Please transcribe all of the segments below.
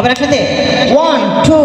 আবার একসাথে? One two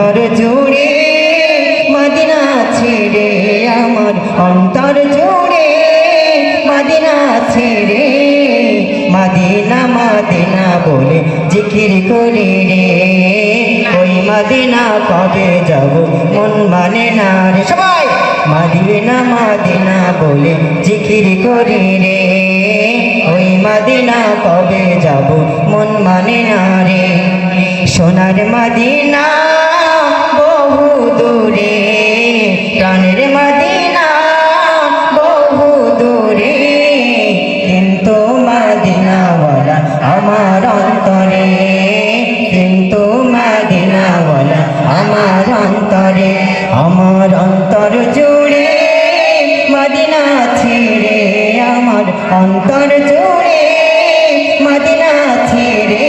অন্তর জুড়ে মদিনা ছেড়ে আমার অন্তর জুড়ে মদিনা ছেড়ে মদিনা মদিনা বলে জিকির করে রে। ওই মদিনা কবে যাব মন মানে না রে। সবাই! মদিনা মদিনা বলে জিকির করি রে। ওই মদিনা কবে যাব মন মানে না রে। সোনার মদিনা আমার অন্তর জুড়ে, মদিনা ছেড়ে, আমার অন্তর জুড়ে, মদিনা ছেড়ে,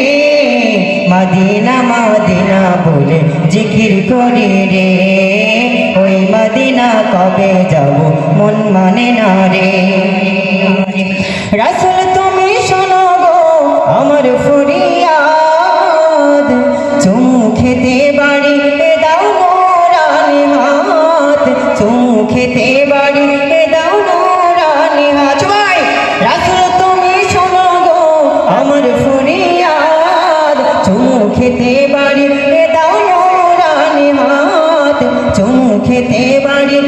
মদিনা মদিনা বলে জিকির করি রে। ওই মদিনা কবে যাব মন মানে না রে। খেতে বাড়ি দাও মোরানি হাত সবাই রাসুল, তুমি শোনো গো, আমার ফরিয়াদ। চুমু খেতে বাড়ি দাও রানী হাত চুমু খেতে বাড়ি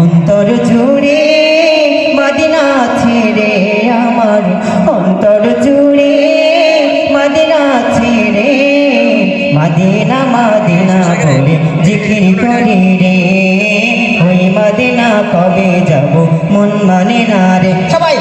অন্তর জুড়ে মদিনা ছেড়ে আমার। অন্তর জুড়ে মদিনা ছেড়ে মদিনা মদিনা বলে জিকির করি রে। ওই মদিনা কবে যাব মন মানে না রে। সবাই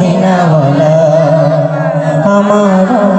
মাদিনাওয়ালা আমার